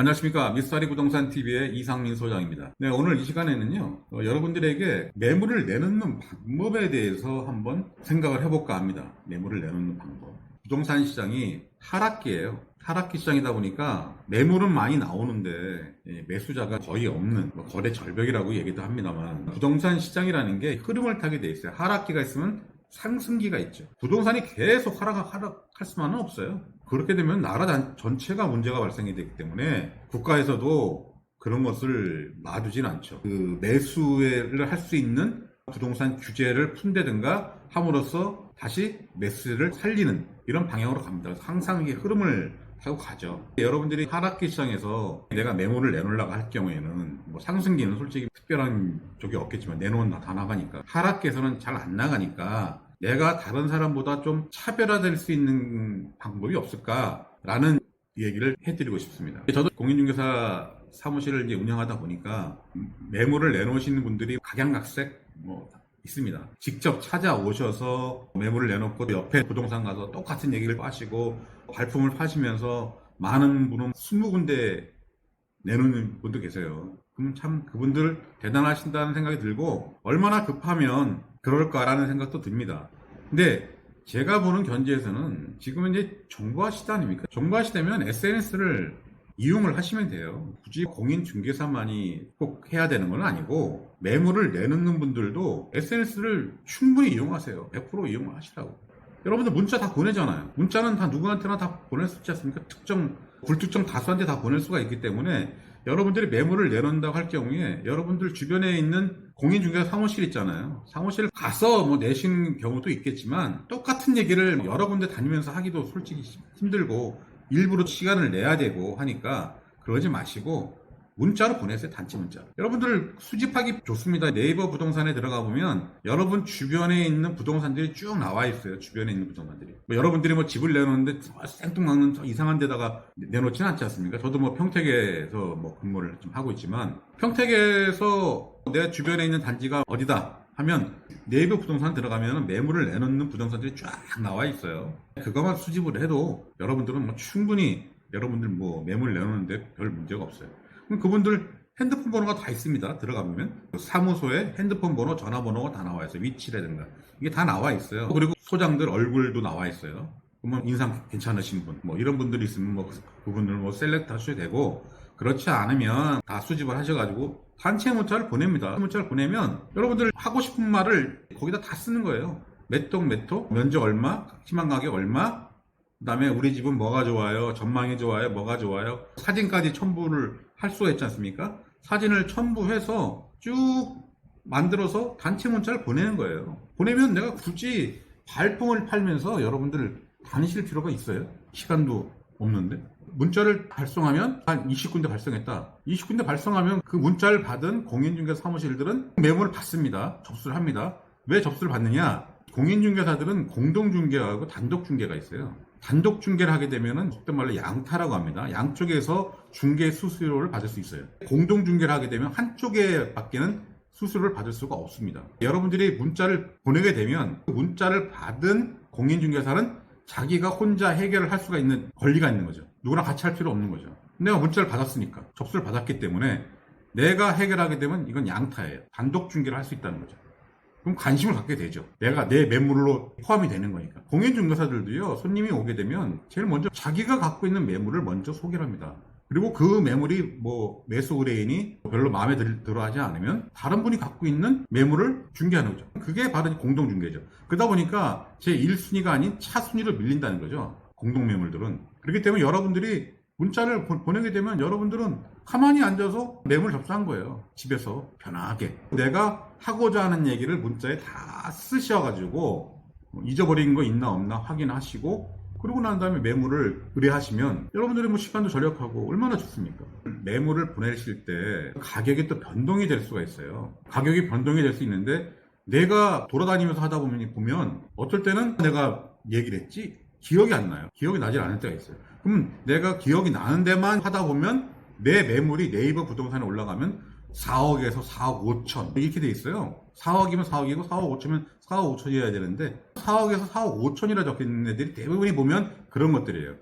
안녕하십니까. 미스터리 부동산 TV의 이상민 소장입니다. 네, 오늘 이 시간에는요, 어, 여러분들에게 매물을 내놓는 방법에 대해서 한번 생각을 해볼까 합니다. 매물을 내놓는 방법. 부동산 시장이 하락기예요. 하락기 시장이다 보니까 매물은 많이 나오는데 예, 매수자가 거의 없는 뭐 거래 절벽이라고 얘기도 합니다만 부동산 시장이라는 게 흐름을 타게 돼 있어요. 하락기가 있으면 상승기가 있죠. 부동산이 계속 하락, 하락할 수만은 없어요. 그렇게 되면 나라 전- 전체가 문제가 발생이 되기 때문에 국가에서도 그런 것을 놔두진 않죠. 그 매수를 할 수 있는 부동산 규제를 푼다든가 함으로써 다시 매수를 살리는 이런 방향으로 갑니다. 항상 이게 흐름을 타고 가죠. 여러분들이 하락기 시장에서 내가 매물을 내놓으려고 할 경우에는 뭐 상승기는 솔직히 특별한 쪽이 없겠지만 내놓은 다 나가니까 하락기에서는 잘 안 나가니까 내가 다른 사람보다 좀 차별화될 수 있는 방법이 없을까라는 얘기를 해드리고 싶습니다. 저도 공인중개사 사무실을 운영하다 보니까 매물을 내놓으시는 분들이 각양각색 뭐 있습니다. 직접 찾아오셔서 매물을 내놓고 옆에 부동산 가서 똑같은 얘기를 하시고 발품을 파시면서 많은 분은 20군데 내놓는 분도 계세요. 그럼 참 그분들 대단하신다는 생각이 들고 얼마나 급하면 그럴까라는 생각도 듭니다. 근데 제가 보는 견지에서는 지금은 이제 정보화 시대 아닙니까? 정보화 시대면 SNS를 이용을 하시면 돼요. 굳이 공인 중개사만이 꼭 해야 되는 건 아니고 매물을 내놓는 분들도 SNS를 충분히 이용하세요. 100% 이용을 하시라고. 여러분들 문자 다 보내잖아요. 문자는 다 누구한테나 다 보낼 수 있지 않습니까? 특정, 불특정 다수한테 다 보낼 수가 있기 때문에 여러분들이 매물을 내놓는다고 할 경우에 여러분들 주변에 있는 공인중개사 사무실 있잖아요. 사무실 가서 뭐 내신 경우도 있겠지만 똑같은 얘기를 여러 군데 다니면서 하기도 솔직히 힘들고 일부러 시간을 내야 되고 하니까 그러지 마시고 문자로 보내세요 단체 문자 여러분들 수집하기 좋습니다. 네이버 부동산에 들어가 보면 여러분 주변에 있는 부동산들이 쭉 나와 있어요. 주변에 있는 부동산들이. 뭐 여러분들이 뭐 집을 내놓는데 생뚱맞는 저 이상한 데다가 내놓지는 않지 않습니까? 저도 뭐 평택에서 뭐 근무를 좀 하고 있지만 평택에서 내 주변에 있는 단지가 어디다 하면 네이버 부동산 들어가면 매물을 내놓는 부동산들이 쫙 나와 있어요. 그것만 수집을 해도 여러분들은 뭐 충분히 여러분들 뭐 매물 내놓는데 별 문제가 없어요. 그럼 그분들 핸드폰 번호가 다 있습니다. 들어가보면 사무소에 핸드폰 번호, 전화번호가 다 나와 있어요. 위치라든가 이게 다 나와 있어요. 그리고 소장들 얼굴도 나와 있어요. 그러면 인상 괜찮으신 분, 뭐 이런 분들이 있으면 뭐 그분들 뭐 셀렉트 하셔도 되고 그렇지 않으면 다 수집을 하셔가지고 단체 문자를 보냅니다. 문자를 보내면 여러분들 하고 싶은 말을 거기다 다 쓰는 거예요. 몇동 몇호, 면적 얼마, 희망 가격 얼마, 그 다음에 우리 집은 뭐가 좋아요, 전망이 좋아요, 뭐가 좋아요, 사진까지 첨부를 할 수가 있지 않습니까? 사진을 첨부해서 쭉 만들어서 단체 문자를 보내는 거예요. 보내면 내가 굳이 발품을 팔면서 여러분들 다니실 필요가 있어요? 시간도 없는데. 문자를 발송하면 한 20군데 발송했다. 20군데 발송하면 그 문자를 받은 공인중개사 사무실들은 매물을 받습니다. 접수를 합니다. 왜 접수를 받느냐? 공인중개사들은 공동중개하고 단독중개가 있어요. 단독 중개를 하게 되면은 속된 말로 양타라고 합니다. 양쪽에서 중개 수수료를 받을 수 있어요. 공동 중개를 하게 되면 한쪽에 밖에는 수수료를 받을 수가 없습니다. 여러분들이 문자를 보내게 되면 그 문자를 받은 공인중개사는 자기가 혼자 해결을 할 수가 있는 권리가 있는 거죠. 누구랑 같이 할 필요 없는 거죠. 내가 문자를 받았으니까 접수를 받았기 때문에 내가 해결하게 되면 이건 양타예요. 단독 중개를 할 수 있다는 거죠. 그럼 관심을 갖게 되죠. 내가 내 매물로 포함이 되는 거니까. 공인 중개사들도요, 손님이 오게 되면 제일 먼저 자기가 갖고 있는 매물을 먼저 소개를 합니다. 그리고 그 매물이 뭐 매수 의뢰인이 별로 마음에 들, 들어 하지 않으면 다른 분이 갖고 있는 매물을 중개하는 거죠. 그게 바로 공동 중개죠. 그러다 보니까 제 1순위가 아닌 차순위로 밀린다는 거죠. 공동 매물들은. 그렇기 때문에 여러분들이 문자를 보- 보내게 되면 여러분들은 가만히 앉아서 매물 접수한 거예요. 집에서 편하게. 내가 하고자 하는 얘기를 문자에 다 쓰셔가지고 잊어버린 거 있나 없나 확인하시고 그러고 난 다음에 매물을 의뢰하시면 여러분들이 뭐 시간도 절약하고 얼마나 좋습니까? 매물을 보내실 때 가격이 또 변동이 될 수가 있어요. 가격이 변동이 될 수 있는데 내가 돌아다니면서 하다 보면, 보면 어떨 때는 내가 얘기를 했지 기억이 안 나요. 기억이 나질 않을 때가 있어요. 그럼 내가 기억이 나는 데만 하다 보면 내 매물이 네이버 부동산에 올라가면 4억에서 4억 5천 이렇게 돼 있어요. 4억이면 4억이고 4억 5천이면 4억 5천이어야 되는데 4억에서 4억 5천이라 적혀 있는 애들이 대부분이 보면 그런 것들이에요.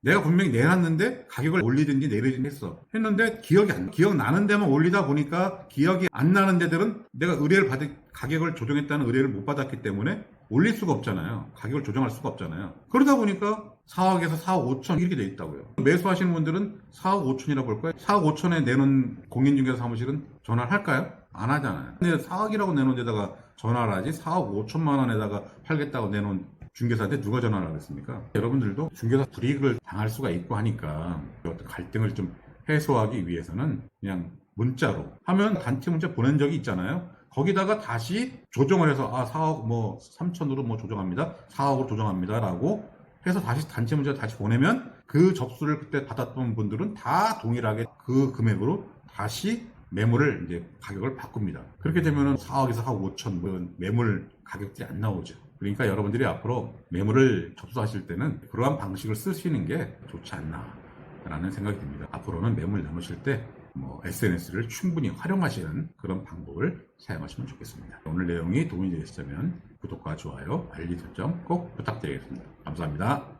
내가 분명히 내놨는데 가격을 올리든지 내리든지 했어. 했는데 기억이 안 나. 기억 나는 데만 올리다 보니까 기억이 안 나는 데들은 내가 의뢰를 받을 가격을 조정했다는 의뢰를 못 받았기 때문에 올릴 수가 없잖아요. 가격을 조정할 수가 없잖아요. 그러다 보니까 4억에서 4억 5천 이렇게 돼 있다고요. 매수하시는 분들은 4억 5천이라고 볼 거예요. 4억 5천에 내놓은 공인중개사 사무실은 전화를 할까요? 안 하잖아요. 근데 4억이라고 내놓은 데다가 전화를 하지 4억 5천만 원에다가 팔겠다고 내놓은 중개사한테 누가 전화를 하겠습니까? 여러분들도 중개사 불이익을 당할 수가 있고 하니까 어떤 갈등을 좀 해소하기 위해서는 그냥 문자로 하면 단체 문자 보낸 적이 있잖아요. 거기다가 다시 조정을 해서 아 4억 뭐 3천으로 뭐 조정합니다. 4억으로 조정합니다라고 해서 다시 단체 문자 다시 보내면 그 접수를 그때 받았던 분들은 다 동일하게 그 금액으로 다시 매물을 이제 가격을 바꿉니다. 그렇게 되면은 4억에서 4억 5천 뭐 매물 가격들이 안 나오죠. 그러니까 여러분들이 앞으로 매물을 접수하실 때는 그러한 방식을 쓰시는 게 좋지 않나라는 생각이 듭니다. 앞으로는 매물 나누실 때뭐 SNS를 충분히 활용하시는 그런 방법을 사용하시면 좋겠습니다. 오늘 내용이 도움이 되셨다면 구독과 좋아요, 알림 설정 꼭 부탁드리겠습니다. 감사합니다.